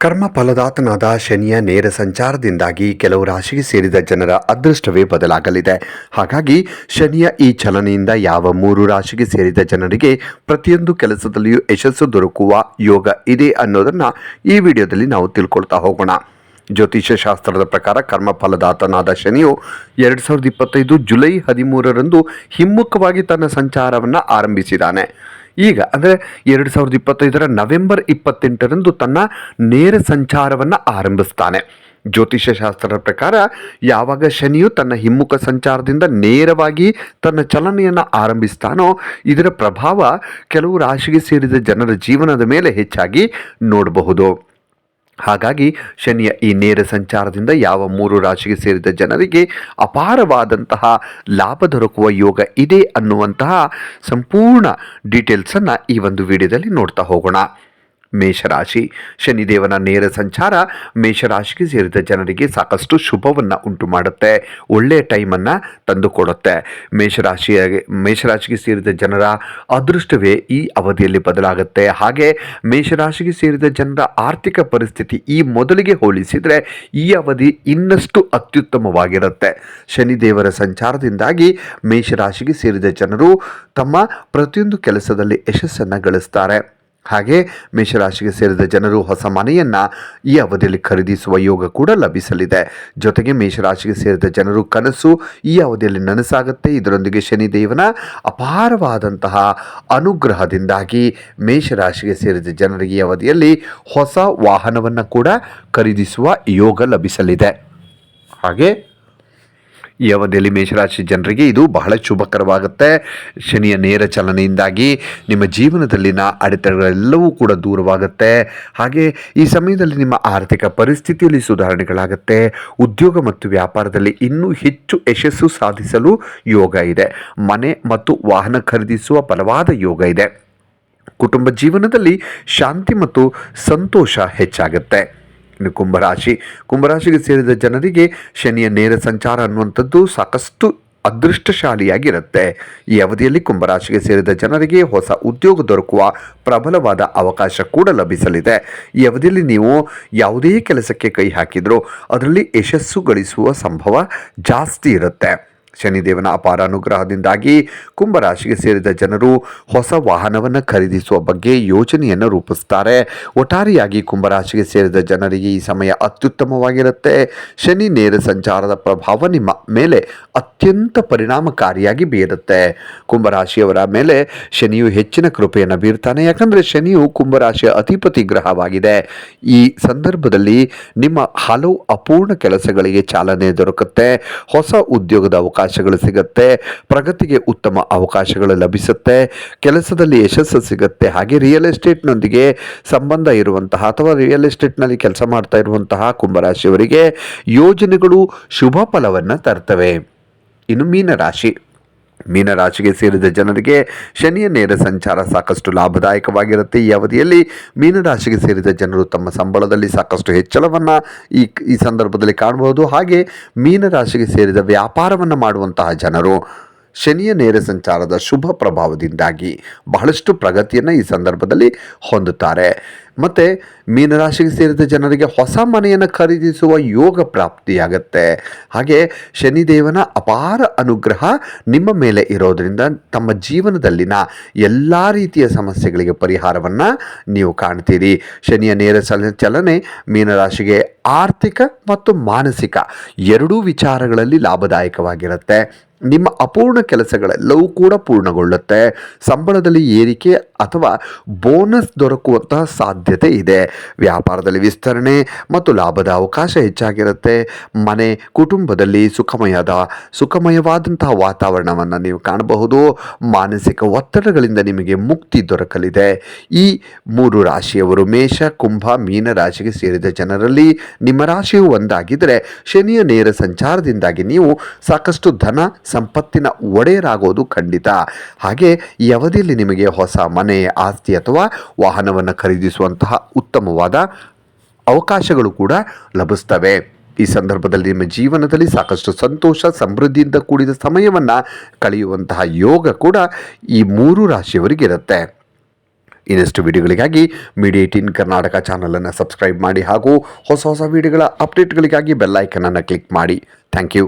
ಕರ್ಮ ಫಲದಾತನಾದ ಶನಿಯ ನೇರ ಸಂಚಾರದಿಂದಾಗಿ ಕೆಲವು ರಾಶಿಗೆ ಸೇರಿದ ಜನರ ಅದೃಷ್ಟವೇ ಬದಲಾಗಲಿದೆ. ಹಾಗಾಗಿ ಶನಿಯ ಈ ಚಲನೆಯಿಂದ ಯಾವ ಮೂರು ರಾಶಿಗೆ ಸೇರಿದ ಜನರಿಗೆ ಪ್ರತಿಯೊಂದು ಕೆಲಸದಲ್ಲಿಯೂ ಯಶಸ್ಸು ದೊರಕುವ ಯೋಗ ಇದೆ ಅನ್ನೋದನ್ನು ಈ ವಿಡಿಯೋದಲ್ಲಿ ನಾವು ತಿಳ್ಕೊಳ್ತಾ ಹೋಗೋಣ. ಜ್ಯೋತಿಷ್ಯ ಶಾಸ್ತ್ರದ ಪ್ರಕಾರ ಕರ್ಮ ಫಲದಾತನಾದ ಶನಿಯು ಎರಡು ಸಾವಿರದ ಇಪ್ಪತ್ತೈದು ಜುಲೈ ಹದಿಮೂರರಂದು ಹಿಮ್ಮುಖವಾಗಿ ತನ್ನ ಸಂಚಾರವನ್ನು ಆರಂಭಿಸಿದ್ದಾನೆ. ಈಗ, ಅಂದರೆ ಎರಡು ಸಾವಿರದ ಇಪ್ಪತ್ತೈದರ ನವೆಂಬರ್ ಇಪ್ಪತ್ತೆಂಟರಂದು ತನ್ನ ನೇರ ಸಂಚಾರವನ್ನು ಆರಂಭಿಸ್ತಾನೆ. ಜ್ಯೋತಿಷ್ಯ ಶಾಸ್ತ್ರದ ಪ್ರಕಾರ, ಯಾವಾಗ ಶನಿಯು ತನ್ನ ಹಿಮ್ಮುಖ ಸಂಚಾರದಿಂದ ನೇರವಾಗಿ ತನ್ನ ಚಲನೆಯನ್ನು ಆರಂಭಿಸ್ತಾನೋ, ಇದರ ಪ್ರಭಾವ ಕೆಲವು ರಾಶಿಗೆ ಸೇರಿದ ಜನರ ಜೀವನದ ಮೇಲೆ ಹೆಚ್ಚಾಗಿ ನೋಡಬಹುದು. ಹಾಗಾಗಿ ಶನಿಯ ಈ ನೇರ ಸಂಚಾರದಿಂದ ಯಾವ ಮೂರು ರಾಶಿಗೆ ಸೇರಿದ ಜನರಿಗೆ ಅಪಾರವಾದಂತಹ ಲಾಭ ದೊರಕುವ ಯೋಗ ಇದೆ ಅನ್ನುವಂತಹ ಸಂಪೂರ್ಣ ಡೀಟೇಲ್ಸನ್ನು ಈ ಒಂದು ವಿಡಿಯೋದಲ್ಲಿ ನೋಡ್ತಾ ಹೋಗೋಣ. ಮೇಷರಾಶಿ. ಶನಿದೇವನ ನೇರ ಸಂಚಾರ ಮೇಷರಾಶಿಗೆ ಸೇರಿದ ಜನರಿಗೆ ಸಾಕಷ್ಟು ಶುಭವನ್ನು ಉಂಟು ಮಾಡುತ್ತೆ. ಒಳ್ಳೆಯ ಟೈಮನ್ನು ತಂದುಕೊಡುತ್ತೆ. ಮೇಷರಾಶಿಯ, ಮೇಷರಾಶಿಗೆ ಸೇರಿದ ಜನರ ಅದೃಷ್ಟವೇ ಈ ಅವಧಿಯಲ್ಲಿ ಬದಲಾಗುತ್ತೆ. ಹಾಗೆ ಮೇಷರಾಶಿಗೆ ಸೇರಿದ ಜನರ ಆರ್ಥಿಕ ಪರಿಸ್ಥಿತಿ ಈ ಮೊದಲಿಗೆ ಹೋಲಿಸಿದರೆ ಈ ಅವಧಿ ಇನ್ನಷ್ಟು ಅತ್ಯುತ್ತಮವಾಗಿರುತ್ತೆ. ಶನಿದೇವರ ಸಂಚಾರದಿಂದಾಗಿ ಮೇಷರಾಶಿಗೆ ಸೇರಿದ ಜನರು ತಮ್ಮ ಪ್ರತಿಯೊಂದು ಕೆಲಸದಲ್ಲಿ ಯಶಸ್ಸನ್ನು ಗಳಿಸ್ತಾರೆ. ಹಾಗೆ ಮೇಷರಾಶಿಗೆ ಸೇರಿದ ಜನರು ಹೊಸ ಮನೆಯನ್ನು ಈ ಅವಧಿಯಲ್ಲಿ ಖರೀದಿಸುವ ಯೋಗ ಕೂಡ ಲಭಿಸಲಿದೆ. ಜೊತೆಗೆ ಮೇಷರಾಶಿಗೆ ಸೇರಿದ ಜನರು ಕನಸು ಈ ಅವಧಿಯಲ್ಲಿ ನನಸಾಗುತ್ತೆ. ಇದರೊಂದಿಗೆ ಶನಿದೇವನ ಅಪಾರವಾದಂತಹ ಅನುಗ್ರಹದಿಂದಾಗಿ ಮೇಷರಾಶಿಗೆ ಸೇರಿದ ಜನರಿಗೆ ಈ ಅವಧಿಯಲ್ಲಿ ಹೊಸ ವಾಹನವನ್ನು ಕೂಡ ಖರೀದಿಸುವ ಯೋಗ ಲಭಿಸಲಿದೆ. ಹಾಗೆ ಈ ಅವಧಿಯಲ್ಲಿ ಮೇಷರಾಶಿ ಜನರಿಗೆ ಇದು ಬಹಳ ಶುಭಕರವಾಗುತ್ತೆ. ಶನಿಯ ನೇರ ಚಲನೆಯಿಂದಾಗಿ ನಿಮ್ಮ ಜೀವನದಲ್ಲಿನ ಅಡೆತಡೆಗಳೆಲ್ಲವೂ ಕೂಡ ದೂರವಾಗುತ್ತೆ. ಹಾಗೆ ಈ ಸಮಯದಲ್ಲಿ ನಿಮ್ಮ ಆರ್ಥಿಕ ಪರಿಸ್ಥಿತಿಯಲ್ಲಿ ಸುಧಾರಣೆಗಳಾಗುತ್ತೆ. ಉದ್ಯೋಗ ಮತ್ತು ವ್ಯಾಪಾರದಲ್ಲಿ ಇನ್ನೂ ಹೆಚ್ಚು ಯಶಸ್ಸು ಸಾಧಿಸಲು ಯೋಗ ಇದೆ. ಮನೆ ಮತ್ತು ವಾಹನ ಖರೀದಿಸುವ ಬಲವಾದ ಯೋಗ ಇದೆ. ಕುಟುಂಬ ಜೀವನದಲ್ಲಿ ಶಾಂತಿ ಮತ್ತು ಸಂತೋಷ ಹೆಚ್ಚಾಗುತ್ತೆ. ಇನ್ನು ಕುಂಭರಾಶಿ. ಕುಂಭರಾಶಿಗೆ ಸೇರಿದ ಜನರಿಗೆ ಶನಿಯ ನೇರ ಸಂಚಾರ ಅನ್ನುವಂಥದ್ದು ಸಾಕಷ್ಟು ಅದೃಷ್ಟಶಾಲಿಯಾಗಿರುತ್ತೆ. ಈ ಅವಧಿಯಲ್ಲಿ ಕುಂಭರಾಶಿಗೆ ಸೇರಿದ ಜನರಿಗೆ ಹೊಸ ಉದ್ಯೋಗ ದೊರಕುವ ಪ್ರಬಲವಾದ ಅವಕಾಶ ಕೂಡ ಲಭಿಸಲಿದೆ. ಈ ಅವಧಿಯಲ್ಲಿ ನೀವು ಯಾವುದೇ ಕೆಲಸಕ್ಕೆ ಕೈ ಹಾಕಿದರೂ ಅದರಲ್ಲಿ ಯಶಸ್ಸು ಗಳಿಸುವ ಸಂಭವ ಜಾಸ್ತಿ ಇರುತ್ತೆ. ಶನಿದೇವನ ಅಪಾರ ಅನುಗ್ರಹದಿಂದಾಗಿ ಕುಂಭರಾಶಿಗೆ ಸೇರಿದ ಜನರು ಹೊಸ ವಾಹನವನ್ನು ಖರೀದಿಸುವ ಬಗ್ಗೆ ಯೋಜನೆಯನ್ನು ರೂಪಿಸ್ತಾರೆ. ಒಟ್ಟಾರೆಯಾಗಿ ಕುಂಭರಾಶಿಗೆ ಸೇರಿದ ಜನರಿಗೆ ಈ ಸಮಯ ಅತ್ಯುತ್ತಮವಾಗಿರುತ್ತೆ. ಶನಿ ನೇರ ಸಂಚಾರದ ಪ್ರಭಾವ ನಿಮ್ಮ ಮೇಲೆ ಅತ್ಯಂತ ಪರಿಣಾಮಕಾರಿಯಾಗಿ ಬೀರುತ್ತೆ. ಕುಂಭರಾಶಿಯವರ ಮೇಲೆ ಶನಿಯು ಹೆಚ್ಚಿನ ಕೃಪೆಯನ್ನು ಬೀರ್ತಾನೆ. ಯಾಕಂದರೆ ಶನಿಯು ಕುಂಭರಾಶಿಯ ಅಧಿಪತಿ ಗ್ರಹವಾಗಿದೆ. ಈ ಸಂದರ್ಭದಲ್ಲಿ ನಿಮ್ಮ ಹಲವು ಅಪೂರ್ಣ ಕೆಲಸಗಳಿಗೆ ಚಾಲನೆ ದೊರಕುತ್ತೆ. ಹೊಸ ಉದ್ಯೋಗದ ಅವಕಾಶಗಳು ಸಿಗುತ್ತೆ, ಪ್ರಗತಿಗೆ ಉತ್ತಮ ಅವಕಾಶಗಳು ಲಭಿಸುತ್ತೆ, ಕೆಲಸದಲ್ಲಿ ಯಶಸ್ಸು ಸಿಗುತ್ತೆ. ಹಾಗೆ ರಿಯಲ್ ಎಸ್ಟೇಟ್ನೊಂದಿಗೆ ಸಂಬಂಧ ಇರುವಂತಹ ಅಥವಾ ರಿಯಲ್ ಎಸ್ಟೇಟ್ನಲ್ಲಿ ಕೆಲಸ ಮಾಡ್ತಾ ಇರುವಂತಹ ಕುಂಭರಾಶಿಯವರಿಗೆ ಯೋಜನೆಗಳು ಶುಭ ಫಲವನ್ನು ತರ್ತವೆ. ಇನ್ನು ಮೀನರಾಶಿ. ಮೀನರಾಶಿಗೆ ಸೇರಿದ ಜನರಿಗೆ ಶನಿಯ ನೇರ ಸಂಚಾರ ಸಾಕಷ್ಟು ಲಾಭದಾಯಕವಾಗಿರುತ್ತೆ. ಈ ಅವಧಿಯಲ್ಲಿ ಮೀನರಾಶಿಗೆ ಸೇರಿದ ಜನರು ತಮ್ಮ ಸಂಬಳದಲ್ಲಿ ಸಾಕಷ್ಟು ಹೆಚ್ಚಳವನ್ನು ಈ ಈ ಸಂದರ್ಭದಲ್ಲಿ ಕಾಣಬಹುದು. ಹಾಗೆ ಮೀನರಾಶಿಗೆ ಸೇರಿದ ವ್ಯಾಪಾರವನ್ನು ಮಾಡುವಂತಹ ಜನರು ಶನಿಯ ನೇರ ಸಂಚಾರದ ಶುಭ ಪ್ರಭಾವದಿಂದಾಗಿ ಬಹಳಷ್ಟು ಪ್ರಗತಿಯನ್ನು ಈ ಸಂದರ್ಭದಲ್ಲಿ ಹೊಂದುತ್ತಾರೆ. ಮತ್ತು ಮೀನರಾಶಿಗೆ ಸೇರಿದ ಜನರಿಗೆ ಹೊಸ ಮನೆಯನ್ನು ಖರೀದಿಸುವ ಯೋಗ ಪ್ರಾಪ್ತಿಯಾಗತ್ತೆ. ಹಾಗೆ ಶನಿದೇವನ ಅಪಾರ ಅನುಗ್ರಹ ನಿಮ್ಮ ಮೇಲೆ ಇರೋದರಿಂದ ತಮ್ಮ ಜೀವನದಲ್ಲಿನ ಎಲ್ಲ ರೀತಿಯ ಸಮಸ್ಯೆಗಳಿಗೆ ಪರಿಹಾರವನ್ನು ನೀವು ಕಾಣ್ತೀರಿ. ಶನಿಯ ನೇರ ಚಲ ಚಲನೆ ಮೀನರಾಶಿಗೆ ಆರ್ಥಿಕ ಮತ್ತು ಮಾನಸಿಕ ಎರಡೂ ವಿಚಾರಗಳಲ್ಲಿ ಲಾಭದಾಯಕವಾಗಿರುತ್ತೆ. ನಿಮ್ಮ ಅಪೂರ್ಣ ಕೆಲಸಗಳೆಲ್ಲವೂ ಕೂಡ ಪೂರ್ಣಗೊಳ್ಳುತ್ತೆ. ಸಂಬಳದಲ್ಲಿ ಏರಿಕೆ ಅಥವಾ ಬೋನಸ್ ದೊರಕುವಂತಹ ಸಾಧ್ಯತೆ ಇದೆ. ವ್ಯಾಪಾರದಲ್ಲಿ ವಿಸ್ತರಣೆ ಮತ್ತು ಲಾಭದ ಅವಕಾಶ ಹೆಚ್ಚಾಗಿರುತ್ತೆ. ಮನೆ, ಕುಟುಂಬದಲ್ಲಿ ಸುಖಮಯದ, ಸುಖಮಯವಾದಂತಹ ವಾತಾವರಣವನ್ನು ನೀವು ಕಾಣಬಹುದು. ಮಾನಸಿಕ ಒತ್ತಡಗಳಿಂದ ನಿಮಗೆ ಮುಕ್ತಿ ದೊರಕಲಿದೆ. ಈ ಮೂರು ರಾಶಿಯವರು ಮೇಷ, ಕುಂಭ, ಮೀನ ರಾಶಿಗೆ ಸೇರಿದ ಜನರಲ್ಲಿ ನಿಮ್ಮ ರಾಶಿಯು ಒಂದಾಗಿದ್ದರೆ ಶನಿಯ ನೇರ ಸಂಚಾರದಿಂದಾಗಿ ನೀವು ಸಾಕಷ್ಟು ಧನ ಸಂಪತ್ತಿನ ಒಡೆಯರಾಗೋದು ಖಂಡಿತ. ಹಾಗೆ ಈ ಅವಧಿಯಲ್ಲಿ ನಿಮಗೆ ಹೊಸ ಮನೆ, ಆಸ್ತಿ ಅಥವಾ ವಾಹನವನ್ನು ಖರೀದಿಸುವಂತಹ ಉತ್ತಮವಾದ ಅವಕಾಶಗಳು ಕೂಡ ಲಭಿಸ್ತವೆ. ಈ ಸಂದರ್ಭದಲ್ಲಿ ನಿಮ್ಮ ಜೀವನದಲ್ಲಿ ಸಾಕಷ್ಟು ಸಂತೋಷ, ಸಮೃದ್ಧಿಯಿಂದ ಕೂಡಿದ ಸಮಯವನ್ನು ಕಳೆಯುವಂತಹ ಯೋಗ ಕೂಡ ಈ ಮೂರು ರಾಶಿಯವರಿಗಿರುತ್ತೆ ಇನ್ನಷ್ಟು ವಿಡಿಯೋಗಳಿಗಾಗಿ ಮೀಡಿಯಾ ಏಟೀನ್ ಕರ್ನಾಟಕ ಚಾನಲನ್ನು ಸಬ್ಸ್ಕ್ರೈಬ್ ಮಾಡಿ ಹಾಗೂ ಹೊಸ ಹೊಸ ವಿಡಿಯೋಗಳ ಅಪ್ಡೇಟ್ಗಳಿಗಾಗಿ ಬೆಲ್ಲೈಕನನ್ನು ಕ್ಲಿಕ್ ಮಾಡಿ. Thank you